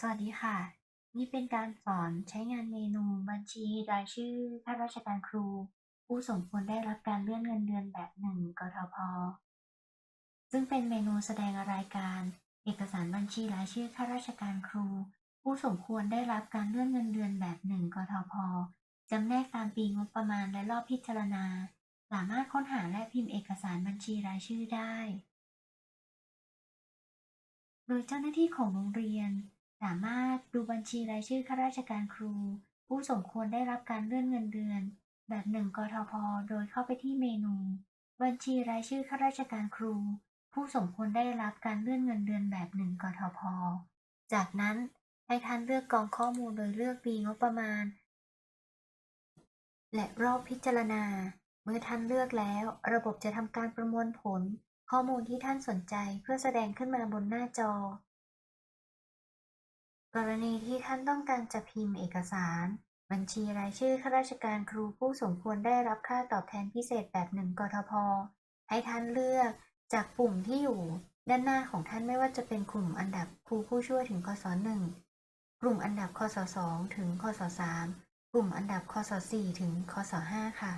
สวัสดีค่ะ นี่เป็นการสอนใช้งานเมนูบัญชีรายชื่อข้าราชการครู ผู้สมควรได้รับการเลื่อนเงินเดือนแบบหนึ่งกทพ ซึ่งเป็นเมนูแสดงรายการ เอกสารบัญชีรายชื่อข้าราชการครู ผู้สมควรได้รับการเลื่อนเงินเดือนแบบหนึ่งกทพจำแนกตามปีงบประมาณและรอบพิจารณา สามารถค้นหาและพิมพ์เอกสารบัญชีรายชื่อได้ โดยเจ้าหน้าที่ของโรงเรียน สามารถดูบัญชีรายชื่อข้าราชการครู ผู้สมควรได้รับการเลื่อนเงินเดือน แบบหนึ่งกทพโดยเข้าไปที่เมนู บัญชีรายชื่อข้าราชการครู ผู้สมควรได้รับการเลื่อนเงินเดือนแบบหนึ่งกทพจากนั้นให้ท่านเลือกกองข้อมูลโดยเลือกปีงบประมาณ และรอบพิจารณา เมื่อท่านเลือกแล้ว ระบบจะทำการประมวลผล ข้อมูลที่ท่านสนใจเพื่อแสดงขึ้นมาบนหน้าจอ รณีที่ท่านต้องการจะพิมพ์เอกสาร บัญชีรายชื่อข้าราชการครูผู้สมควรได้รับค่าตอบแทนพิเศษแบบหนึ่งกทพให้ท่านเลือกจากปุ่มที่อยู่ ด้านหน้าของท่านไม่ว่าจะเป็นกลุ่มอันดับครูผู้ช่วยถึงคศหนึ่งกลุ่มอันดับคศสองถึงคศสามกลุ่มอันดับคศสี่ถึงคศห้าค่ะ